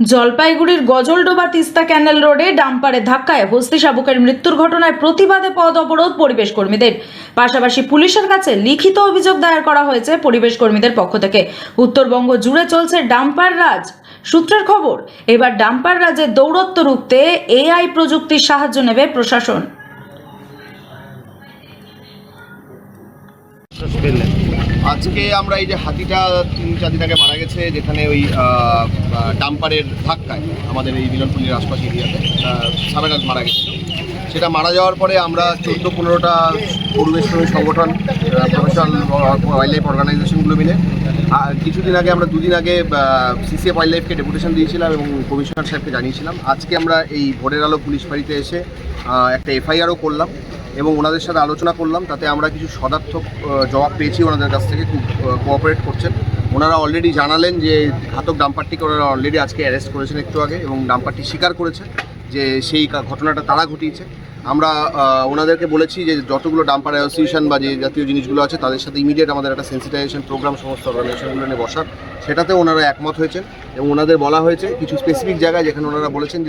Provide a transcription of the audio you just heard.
জলপাইগুড়ির গজলডোবা তিস্তা ক্যানেল রোডে ডাম্পারে ধাক্কায় হস্তি শাবুকের মৃত্যুর ঘটনায় প্রতিবাদে পদ অবরোধ পরিবেশ কর্মীদের। পাশাপাশি পুলিশের কাছে লিখিত অভিযোগ দায়ের করা হয়েছে পরিবেশ কর্মীদের পক্ষ থেকে। উত্তরবঙ্গ জুড়ে চলছে ডাম্পার রাজ। সূত্রের খবর, এবার ডাম্পার রাজের দৌরত্ব রুখতে এআই প্রযুক্তির সাহায্য নেবে প্রশাসন। আজকে আমরা এই যে হাতিটা তিন চার দিন আগে মারা গেছে, যেখানে ওই ডাম্পারের ধাক্কায় আমাদের এই মিলনপল্লির আশপাশ এরিয়াতে সাবেরাজ মারা গেছে সেটা মারা যাওয়ার পরে আমরা চোদ্দ পনেরোটা পরিবেশ কর্মী সংগঠন প্রফেশনাল ওয়াইল্ড লাইফ অর্গানাইজেশনগুলো মিলে কিছুদিন আগে আমরা দুদিন আগে সিসিএফ ওয়াইল্ড লাইফকে ডেপুটেশন দিয়েছিলাম এবং কমিশনার সাহেবকে জানিয়েছিলাম। আজকে আমরা এই ভোরের আলো পুলিশ বাড়িতে এসে একটা এফআইআরও করলাম। এবং ওনাদের সাথে আলোচনা করলাম, তাতে আমরা কিছু সদার্থক জবাব পেয়েছি ওনাদের কাছ থেকে, খুব কোঅপারেট করছেন। ওনারা অলরেডি জানালেন যে ঘাতক ডাম্পারটিকে ওনারা অলরেডি আজকে অ্যারেস্ট করেছেন একটু আগে এবং ডাম্পারটি স্বীকার করেছে যে সেই ঘটনাটা তারা ঘটিয়েছে। আমরা ওনাদেরকে বলেছি যে যতগুলো ডাম্পার অ্যাসোসিয়েশন বা যে জাতীয় জিনিসগুলো আছে, তাদের সাথে ইমিডিয়েট আমাদের একটা সেন্সিটাইজেশন প্রোগ্রাম সমস্ত অর্গানাইজেশনগুলো নিয়ে বসার। সেটাতে ওনারা একমত হয়েছেন এবং ওনাদের বলা হয়েছে কিছু স্পেসিফিক জায়গায় যেখানে ওনারা বলেছেন